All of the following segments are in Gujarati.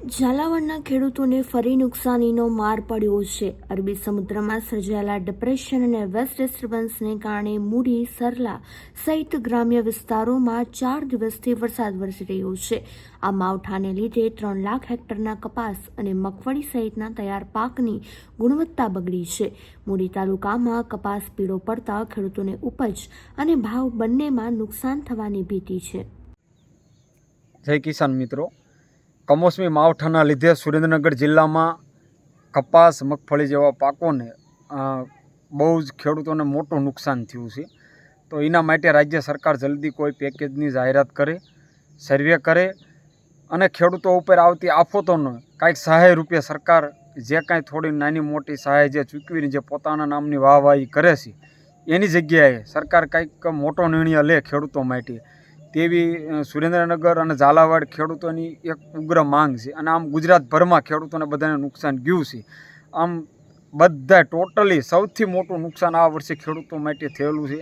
ઝાલાવાડના ખેડૂતોને ફરી નુકસાનીનો માર પડ્યો છે. અરબી સમુદ્રમાં સર્જાયેલા ડિપ્રેશન અને વેસ્ટ ડિસ્ટર્બન્સને કારણે મૂડી, સરલા સહિત ગ્રામ્ય વિસ્તારોમાં ચાર દિવસથી વરસાદ વરસી રહ્યો છે. આ માવઠાને લીધે ત્રણ લાખ હેક્ટરના કપાસ અને મગફળી સહિતના તૈયાર પાકની ગુણવત્તા બગડી છે. મૂડી તાલુકામાં કપાસ પીળો પડતા ખેડૂતોને ઉપજ અને ભાવ બંનેમાં નુકસાન થવાની ભીતિ છે. જય કિસાન મિત્રો કમોસમી માવઠાના લીધે સુરેન્દ્રનગર જિલ્લામાં કપાસ, મગફળી જેવા પાકોને બહુ જ ખેડૂતોને મોટું નુકસાન થયું છે. તો એના માટે રાજ્ય સરકાર જલ્દી કોઈ પેકેજની જાહેરાત કરે, સર્વે કરે અને ખેડૂતો ઉપર આવતી આફતોનો કાંઈક સહાય રૂપે સરકાર જે કાંઈ થોડી નાની મોટી સહાય જે ચૂકવીને જે પોતાના નામની વાહવાહી કરે છે, એની જગ્યાએ સરકાર કાંઈક મોટો નિર્ણય લે ખેડૂતો માટે. તેવી સુરેન્દ્રનગર અને ઝાલાવાડ ખેડૂતોની એક ઉગ્ર માંગ છે અને આમ ગુજરાતભરમાં ખેડૂતોને બધાને નુકસાન ગયું છે. આમ બધા ટોટલી સૌથી મોટું નુકસાન આ વર્ષે ખેડૂતો માટે થયેલું છે.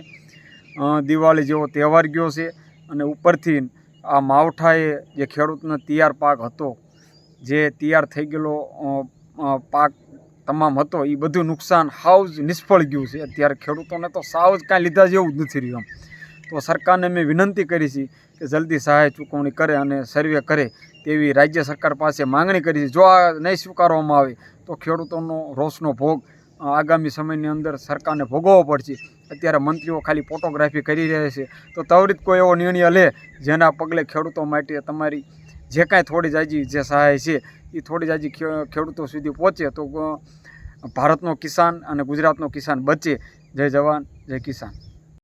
દિવાળી જેવો તહેવાર ગયો છે અને ઉપરથી આ માવઠાએ જે ખેડૂતનો તૈયાર પાક હતો, જે તૈયાર થઈ ગયેલો પાક તમામ હતો એ બધું નુકસાન હાવ નિષ્ફળ ગયું છે. અત્યારે ખેડૂતોને તો સાવ જ કાંઈ લીધા જેવું જ નથી રહ્યું તો સરકારને મેં વિનંતી કરી છે કે જલ્દી સહાય ચૂકવણી કરે અને સર્વે કરે તેવી રાજ્ય સરકાર પાસે માંગણી કરી છે. જો આ નહીં સ્વીકારવામાં આવે તો ખેડૂતોનો રોષનો ભોગ આગામી સમયની અંદર સરકારને ભોગવવો પડશે. અત્યારે મંત્રીઓ ખાલી ફોટોગ્રાફી કરી રહ્યા છે. તો ત્વરિત કોઈ એવો નિર્ણય લે જેના પગલે ખેડૂતો માટે તમારી જે કાંઈ થોડી જાજી જે સહાય છે એ થોડી જાજી ખેડૂતો સુધી પહોંચે તો ભારતનો કિસાન અને ગુજરાતનો કિસાન બચે. જય જવાન, જય કિસાન.